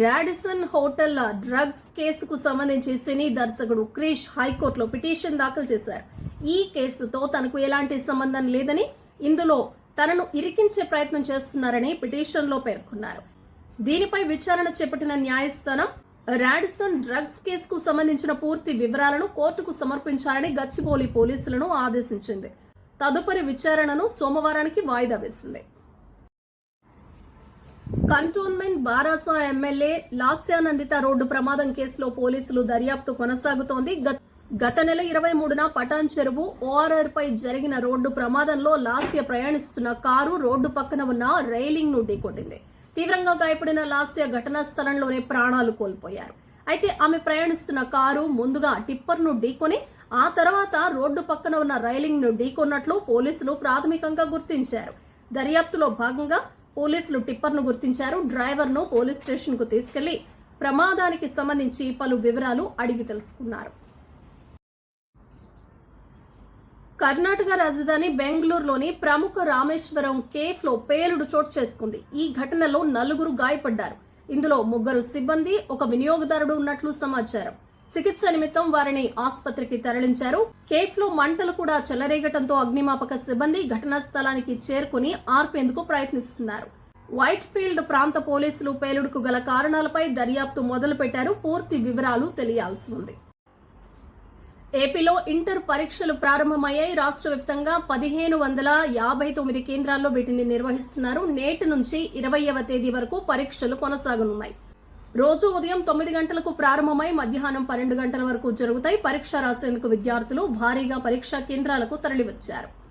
Radisson hotel drugs కేసుకు సంబంధించి సినీ దర్శకుడు క్రిష్ హైకోర్టులో పిటిషన్ దాఖలు చేశారు. ఈ కేసుతో తనకు ఎలాంటి సంబంధం లేదని ఇందులో తనను ఇరికించే ప్రయత్నం చేస్తున్నారని పిటిషన్లో పేర్కొన్నారు. దీనిపై విచారణ చేపట్టిన న్యాయస్థానం రాడిసన్ డ్రగ్స్ కేసుకు సంబంధించిన పూర్తి వివరాలను కోర్టుకు సమర్పించాలని గచ్చిబౌలి పోలీసులను ఆదేశించింది. తదుపరి విచారణను సోమవారానికి వాయిదా వేసింది. Cantonment Barasa MLA Lasya Nanditha road ప్రమాదం కేసులో పోలీసులు దర్యాప్తు కొనసాగుతోంది. గత- గత నెల ఇరవై మూడున పటాన్ చెరువు ఓఆర్ఆర్ పై జరిగిన రోడ్డు ప్రమాదంలో లాస్య ప్రయాణిస్తున్న కారు రోడ్డు పక్కన ఉన్న రైలింగ్ను ఢీకొట్టింది. తీవ్రంగా గాయపడిన లాస్య ఘటనా స్థలంలోనే ప్రాణాలు కోల్పోయారు. అయితే ఆమె ప్రయాణిస్తున్న కారు ముందుగా టిప్పర్ను ఢీకొని ఆ తర్వాత రోడ్డు పక్కన ఉన్న రైలింగ్ను ఢీకొన్నట్లు పోలీసులు ప్రాథమికంగా గుర్తించారు. దర్యాప్తులో భాగంగా పోలీసులు టిప్పర్ను గుర్తించారు. డ్రైవర్ను పోలీస్ స్టేషన్కు తీసుకెళ్ళి ప్రమాదానికి సంబంధించి పలు వివరాలు అడిగి తెలుసుకున్నారు. కర్ణాటక రాజధాని బెంగళూరులోని ప్రముఖ రామేశ్వరం కేఫ్లో పేలుడు చోటు చేసుకుంది. ఈ ఘటనలో నలుగురు గాయపడ్డారు. ఇందులో ముగ్గురు సిబ్బంది ఒక వినియోగదారుడు ఉన్నట్లు సమాచారం. చికిత్స నిమిత్తం వారిని ఆసుపత్రికి తరలించారు. కేఫ్లో మంటలు కూడా చెలరేగటంతో అగ్నిమాపక సిబ్బంది ఘటనా స్థలానికి చేరుకుని ఆర్పేందుకు ప్రయత్నిస్తున్నారు. వైట్ ఫీల్డ్ ప్రాంత పోలీసులు పేలుడుకు గల కారణాలపై దర్యాప్తు మొదలుపెట్టారు. పూర్తి వివరాలు తెలియాల్సి ఉంది. ఏపీలో ఇంటర్ పరీక్షలు ప్రారంభమయ్యాయి. రాష్ట్ర వ్యాప్తంగా పదిహేను వందల యాభై తొమ్మిది కేంద్రాల్లో వీటిని నిర్వహిస్తున్నారు. నేటి నుంచి ఇరవైవ తేదీ వరకు పరీక్షలు కొనసాగనున్నాయి. రోజు ఉదయం తొమ్మిది గంటలకు ప్రారంభమై మధ్యాహ్నం పన్నెండు గంటల వరకు జరుగుతాయి. పరీక్ష రాసేందుకు విద్యార్థులు భారీగా పరీక్షా కేంద్రాలకు తరలివచ్చారు.